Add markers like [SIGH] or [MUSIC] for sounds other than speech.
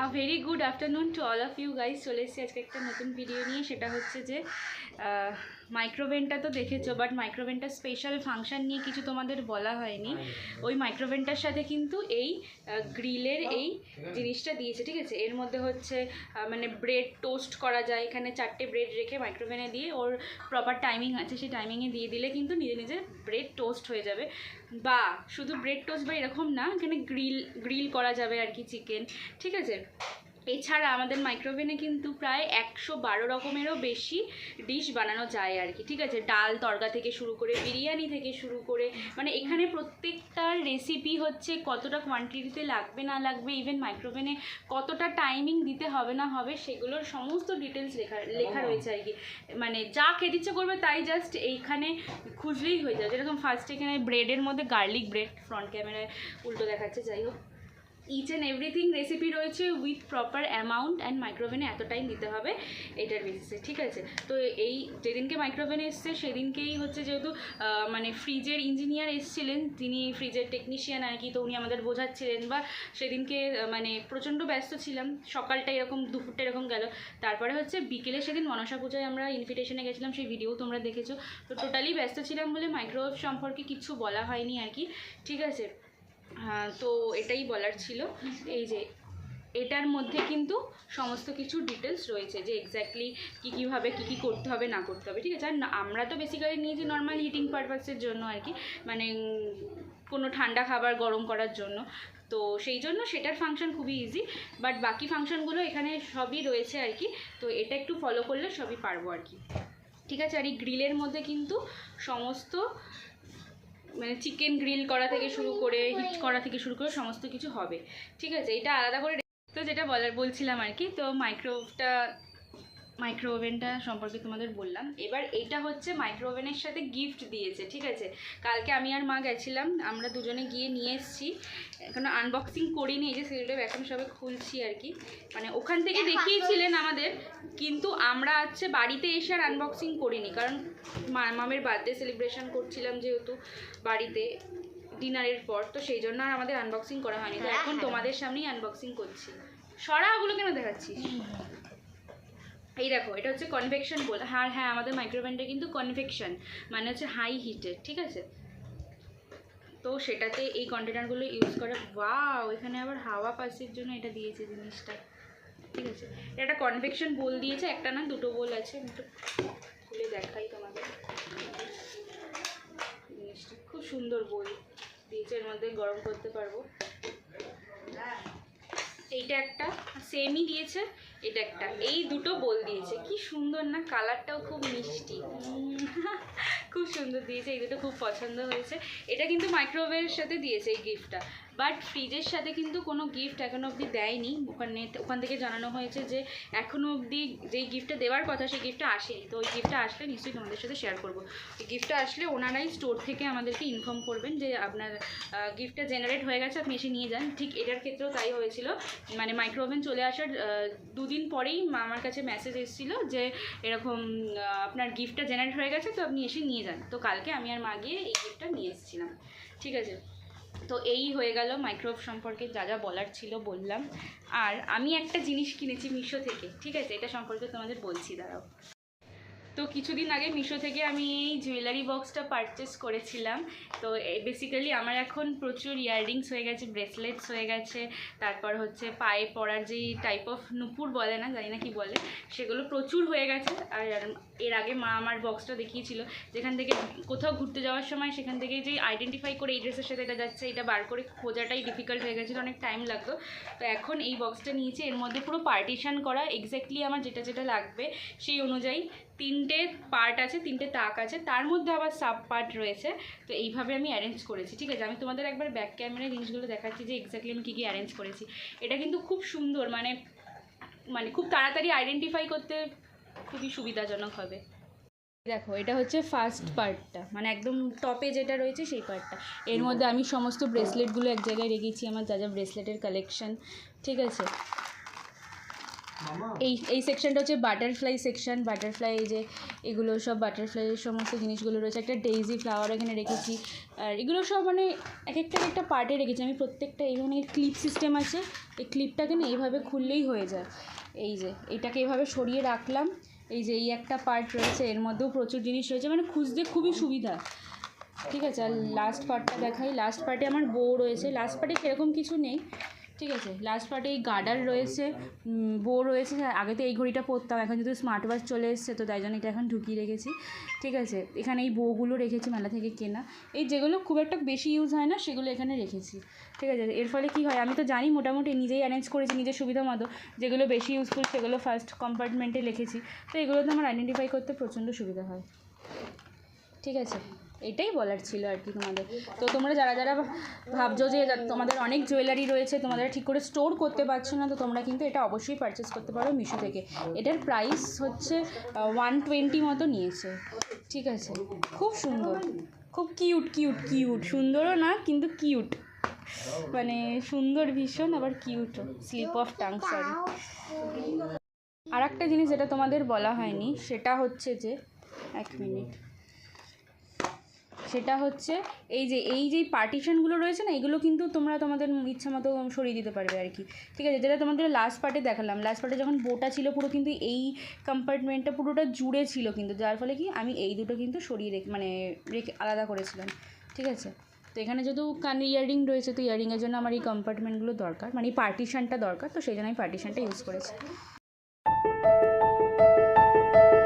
A very good afternoon to all of you guys চলে এসেছি আজকে একটা নতুন ভিডিও নিয়ে। সেটা হচ্ছে যে মাইক্রোভেনটা তো দেখেছ বাট মাইক্রোভেনটা স্পেশাল ফাংশন নিয়ে কিছু তোমাদের বলা হয়নি। ওই মাইক্রোভেনটার সাথে কিন্তু এই গ্রিলের এই জিনিসটা দিয়েছে ঠিক আছে? এর মধ্যে হচ্ছে মানে ব্রেড টোস্ট করা যায় এখানে চারটে ব্রেড রেখে মাইক্রোভেনে দিয়ে ওর প্রপার টাইমিং আছে সেই টাইমিংয়ে দিয়ে দিলে কিন্তু নিজে নিজে ব্রেড টোস্ট হয়ে যাবে। বা শুধু ব্রেড টোস্ট বা এরকম না এখানে গ্রিল গ্রিল করা যাবে আর কি চিকেন ঠিক আছে? এছাড়া আমাদের মাইক্রোওভেনে কিন্তু প্রায় একশো বারো রকমেরও বেশি ডিশ বানানো যায় আর কি ঠিক আছে? ডাল তরকা থেকে শুরু করে বিরিয়ানি থেকে শুরু করে মানে এখানে প্রত্যেকটার রেসিপি হচ্ছে কতটা কোয়ান্টিটিতে লাগবে না লাগবে ইভেন মাইক্রোওভেনে কতটা টাইমিং দিতে হবে না হবে সেগুলোর সমস্ত ডিটেলস লেখা লেখা রয়েছে আর কি। মানে যা খেতে ইচ্ছে করবে তাই জাস্ট এইখানে খুঁজলেই হয়ে যাবে যেরকম ফার্স্ট এখানে ব্রেডের মধ্যে গার্লিক ব্রেড ফ্রন্ট ক্যামেরায় উল্টো দেখাচ্ছে যাই হোক। ইচ অ্যান্ড এভরিথিং রেসিপি রয়েছে উইথ প্রপার অ্যামাউন্ট অ্যান্ড মাইক্রোভেনে এত টাইম দিতে হবে এটার বেসিসে ঠিক আছে? তো এই যেদিনকে মাইক্রোভেনে এসছে সেদিনকেই হচ্ছে যেহেতু মানে ফ্রিজের ইঞ্জিনিয়ার এসছিলেন, তিনি ফ্রিজের টেকনিশিয়ান আর কি, তো উনি আমাদের বোঝাচ্ছিলেন বা সেদিনকে মানে প্রচণ্ড ব্যস্ত ছিলাম, সকালটা এরকম, দুপুরটা এরকম গেল। তারপরে হচ্ছে বিকেলে সেদিন মনসা পূজায় আমরা ইনভিটেশনে গেছিলাম, সেই ভিডিও তোমরা দেখেছ। তো টোটালি ব্যস্ত ছিলাম বলে মাইক্রোওয়েভ সম্পর্কে কিছু বলা হয়নি আর কি, ঠিক আছে? তো এটাই বলার ছিল। এই যে, এটার মধ্যে কিন্তু সমস্ত কিছু ডিটেলস রয়েছে যে এক্স্যাক্টলি কী কীভাবে, কী কী করতে হবে, না করতে হবে, ঠিক আছে? আর আমরা তো বেসিক্যালি নিয়েছি নর্মাল হিটিং পারপাসের জন্য আর কি মানে কোনো ঠান্ডা খাবার গরম করার জন্য। তো সেই জন্য সেটার ফাংশন খুবই ইজি বাট বাকি ফাংশনগুলো এখানে সবই রয়েছে আর কি, তো এটা একটু ফলো করলে সবই পারব আর কি। ঠিক আছে? আর এই গ্রিলের মধ্যে কিন্তু সমস্ত মানে চিকেন গ্রিল করা থেকে শুরু করে হিট করা থেকে শুরু করে সমস্ত কিছু হবে। ঠিক আছে, এটা আলাদা করে তো যেটা বলার বলছিলাম আর কি, তো মাইক্রোওভটা মাইক্রো ওভেনটা সম্পর্কে তোমাদের বললাম। এবার এটা হচ্ছে মাইক্রো ওভেনের সাথে গিফট দিয়েছে ঠিক আছে? কালকে আমি আর মা গেছিলাম আমরা দুজনে গিয়ে নিয়ে এসেছি। এখনও আনবক্সিং করিনি এই যে সিরিয়ালটা এখন সবে খুলছি আর কি। মানে ওখান থেকে দেখিয়েছিলেন আমাদের কিন্তু আমরা হচ্ছে বাড়িতে এসে আর আনবক্সিং করিনি কারণ মা- মামের বার্থডে সেলিব্রেশন করছিলাম যেহেতু বাড়িতে ডিনারের পর তো সেই জন্য আর আমাদের আনবক্সিং করা হয়নি। তো এখন তোমাদের সামনেই আনবক্সিং করছি। সরা ওগুলো কেন দেখাচ্ছিস? এই দেখো, এটা হচ্ছে কনভেকশন বল হ্যাঁ হ্যাঁ আমাদের মাইক্রোওভেনটা কিন্তু কনভেকশন মানে হচ্ছে হাই হিটেড ঠিক আছে? তো সেটাতে এই কন্টেনারগুলো ইউজ করে ওয়াও এখানে আবার হাওয়া পাসের জন্য এটা দিয়েছে জিনিসটা, ঠিক আছে? এটা কনভেকশন বোল দিয়েছে, একটা না, দুটো বোল আছে একটু খুলে দেখাই তোমাদের। জিনিসটা খুব সুন্দর বোল দিয়েছে, এর মধ্যে গরম করতে পারব। এইটা একটা সেমই দিয়েছে এটা একটা। এই দুটো বোল দিয়েছে। কি সুন্দর না? কালারটাও খুব মিষ্টি। [LAUGHS] খুব সুন্দর দিয়েছে। এই দুটো খুব পছন্দ হয়েছে। এটা কিন্তু মাইক্রোওয়েভের সাথে দিয়েছে এই গিফটটা বাট ফ্রিজের সাথে কিন্তু কোনো গিফট এখনও অবধি দেয়নি। ওখানে ওখান থেকে জানানো হয়েছে যে এখনও অবধি যেই গিফটটা দেওয়ার কথা সেই গিফটটা আসেনি। তো ওই গিফটটা আসলে নিশ্চয়ই তোমাদের সাথে শেয়ার করব। ওই গিফটটা আসলে ওনারাই স্টোর থেকে আমাদেরকে ইনফর্ম করবেন যে আপনার গিফটটা জেনারেট হয়ে গেছে, আপনি এসে নিয়ে যান। ঠিক এটার ক্ষেত্রেও তাই হয়েছিল। মানে মাইক্রো মাইক্রোওভেন চলে আসার দুদিন পরেই আমার কাছে মেসেজ এসেছিল যে এরকম আপনার গিফটটা জেনারেট হয়ে গেছে, তো আপনি এসে নিয়ে যান। তো কালকে আমি আর মা গিয়ে এই গিফটটা নিয়ে এসেছিলাম। ঠিক আছে? তো এই হয়ে গেল মাইক্রোওয়েভ সম্পর্কে যা যা বলার ছিল বললাম। আর আমি একটা জিনিস কিনেছি মিশো থেকে, ঠিক আছে? এটা সম্পর্কে তোমাদের বলছি, দাঁড়াও। তো কিছুদিন আগে মিশো থেকে আমি এই জুয়েলারি বক্সটা পারচেস করেছিলাম। তো বেসিক্যালি আমার এখন প্রচুর ইয়াররিংস হয়ে গেছে ব্রেসলেটস হয়ে গেছে, তারপর হচ্ছে পায়ে পরার যেই টাইপ অফ নুপুর বলে না, জানি না কি বলে, সেগুলো প্রচুর হয়ে গেছে। আর এর আগে মা আমার বক্সটা দেখিয়েছিল, যেখান থেকে কোথাও ঘুরতে যাওয়ার সময় সেখান থেকে যে আইডেন্টিফাই করে এই ড্রেসের সাথে এটা যাচ্ছে, এটা বার করে খোঁজাটাই ডিফিকাল্ট হয়ে গেছিল, অনেক টাইম লাগতো। তো এখন এই বক্সটা নিয়েছি, এর মধ্যে পুরো পার্টিশন করা এক্স্যাক্টলি আমার যেটা যেটা লাগবে, সেই অনুযায়ী তিনটে পার্ট আছে, তিনটে তাক আছে, তার মধ্যে আবার সাব পার্ট রয়েছে। তো এইভাবে আমি অ্যারেঞ্জ করেছি, ঠিক আছে? আমি তোমাদের একবার ব্যাক ক্যামেরায় জিনিসগুলো দেখাচ্ছি যে এক্স্যাক্টলি আমি কী কী অ্যারেঞ্জ করেছি। এটা কিন্তু খুব সুন্দর মানে মানে খুব তাড়াতাড়ি আইডেন্টিফাই করতে খুবই সুবিধাজনক হবে। দেখো, এটা হচ্ছে ফার্স্ট পার্টটা মানে একদম টপে যেটা রয়েছে সেই পার্টটা এর মধ্যে আমি সমস্ত ব্রেসলেটগুলো এক জায়গায় রেখেছি, আমার যা যা ব্রেসলেটের কালেকশন ঠিক আছে? এই এই সেকশনটা হচ্ছে বাটারফ্লাই সেকশন বাটারফ্লাই যে এগুলো সব বাটারফ্লাইয়ের সমস্ত জিনিসগুলো রয়েছে। একটা ডেইজি ফ্লাওয়ার এখানে রেখেছি। আর এগুলো সব মানে এক একটা একটা পার্টে রেখেছি। আমি প্রত্যেকটা এইখানে ক্লিপ সিস্টেম আছে। এই ক্লিপটাকে না এইভাবে খুললেই হয়ে যায়। এই যে এটাকে এইভাবে সরিয়ে রাখলাম। এই যে এই একটা পার্ট রয়েছে। এর মধ্যেও প্রচুর জিনিস রয়েছে। মানে খুঁজতে খুবই সুবিধা। ঠিক আছে? আর লাস্ট পার্টটা দেখাই। লাস্ট পার্টে আমার বউ রয়েছে। লাস্ট পার্টে সেরকম কিছু নেই। ঠিক আছে লাস্ট পার্টে এই গার্ডার রয়েছে বউ রয়েছে আগে তো এই ঘড়িটা পরতাম, এখন যেহেতু স্মার্ট ওয়াচ চলে এসছে, তো তাই জন্য এটা এখন ঢুকিয়ে রেখেছি। ঠিক আছে, এখানে এই বউগুলো রেখেছি মেলা থেকে কেনা। এই যেগুলো খুব একটা বেশি ইউজ হয় না, সেগুলো এখানে রেখেছি। ঠিক আছে, এর ফলে কি হয়, আমি তো জানি মোটামুটি নিজেই অ্যারেঞ্জ করেছি, নিজের সুবিধা মতো, যেগুলো বেশি ইউজফুল সেগুলো ফার্স্ট কম্পার্টমেন্টে লিখেছি তো এগুলোতে আমার আইডেন্টিফাই করতে প্রচণ্ড সুবিধা হয়। ঠিক আছে এটাই বলার ছিল আর কি তোমাদের। তো তোমরা যারা যারা ভাবছ যে তোমাদের অনেক জুয়েলারি রয়েছে, তোমাদের ঠিক করে স্টোর করতে পারছ না, তো তোমরা কিন্তু এটা অবশ্যই পারচেস করতে পারো মিশো থেকে। এটার প্রাইস হচ্ছে ওয়ান টোয়েন্টি মতো নিয়েছে। ঠিক আছে? খুব সুন্দর। খুব কিউট কিউট কিউট সুন্দরও না, কিন্তু কিউট মানে সুন্দর ভীষণ, আবার cute slip of tongue sorry আর একটা জিনিস যেটা তোমাদের বলা হয়নি, সেটা হচ্ছে যে, এক মিনিট সেটা হচ্ছে এই যে এই যে পার্টিশনগুলো রয়েছে না, এগুলো কিন্তু তোমরা তোমাদের ইচ্ছা মতো সরিয়ে দিতে পারবে আর কি। ঠিক আছে, যেটা তোমাদের লাস্ট পার্টে দেখালাম। লাস্ট পার্টে যখন বোটা ছিল পুরো কিন্তু এই কম্পার্টমেন্টটা পুরোটা জুড়ে ছিল কিন্তু, যার ফলে কি আমি এই দুটো কিন্তু সরিয়ে রেখে মানে রেখে আলাদা করেছিলাম। ঠিক আছে? তো এখানে যেহেতু কান ইয়াররিং রয়েছে, তো ইয়াররিংয়ের জন্য আমার এই কম্পার্টমেন্টগুলো দরকার মানে এই পার্টিশনটা দরকার, তো সেই জন্য আমি পার্টিশানটা ইউজ করেছি।